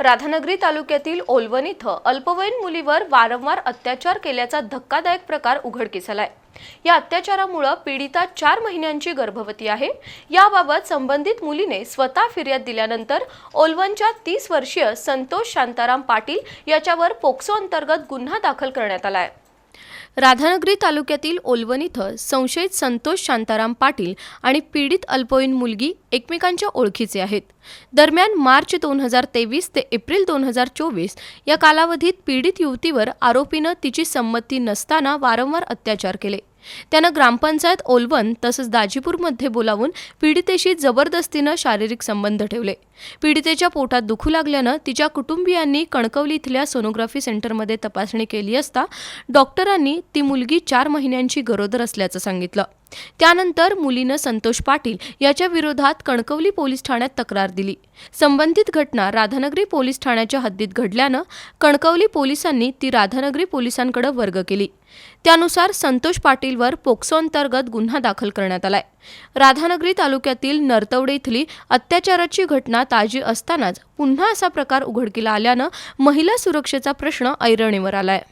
राधानगरी तालुक्यातील ओलवण इथं अल्पवयीन मुलीवर वारंवार अत्याचार केल्याचा धक्कादायक प्रकार उघडकीस आलाय या अत्याचारामुळं पीडिता चार महिन्यांची गर्भवती आहे. याबाबत संबंधित मुलीने स्वतः फिर्याद दिल्यानंतर ओलवनच्या तीस वर्षीय संतोष शांताराम पाटील याच्यावर पोक्सो अंतर्गत गुन्हा दाखल करण्यात आलाय. राधानगरी तालुक्यातील ओलवण इथं संशयित संतोष शांताराम पाटील आणि पीडित अल्पवयीन मुलगी एकमेकांच्या ओळखीचे आहेत. दरम्यान मार्च दोन हजार तेवीस ते एप्रिल दोन हजार चोवीस या कालावधीत पीडित युवतीवर आरोपीनं तिची संमती नसताना वारंवार अत्याचार केले. त्यानं ग्रामपंचायत ओलवन तसंच दाजीपूरमध्ये बोलावून पीडितेशी जबरदस्तीनं शारीरिक संबंध ठेवले. पीडितेच्या पोटात दुखू लागल्यानं तिच्या कुटुंबियांनी कणकवली इथल्या सोनोग्राफी सेंटरमध्ये तपासणी केली असता डॉक्टरांनी ती मुलगी चार महिन्यांची गरोदर असल्याचं सांगितलं. त्यानंतर मुलीनं संतोष पाटील याच्या विरोधात कणकवली पोलीस ठाण्यात तक्रार दिली. संबंधित घटना राधानगरी पोलीस ठाण्याच्या हद्दीत घडल्यानं कणकवली पोलिसांनी ती राधानगरी पोलिसांकडे वर्ग केली. त्यानुसार संतोष पाटील पाटीलवर पोक्सो अंतर्गत गुन्हा दाखल करण्यात आलाय. राधानगरी तालुक्यातील नरतवडे इथली अत्याचाराची घटना ताजी असतानाच पुन्हा असा प्रकार उघडकीला आल्यानं महिला सुरक्षेचा प्रश्न ऐरणीवर आलाय.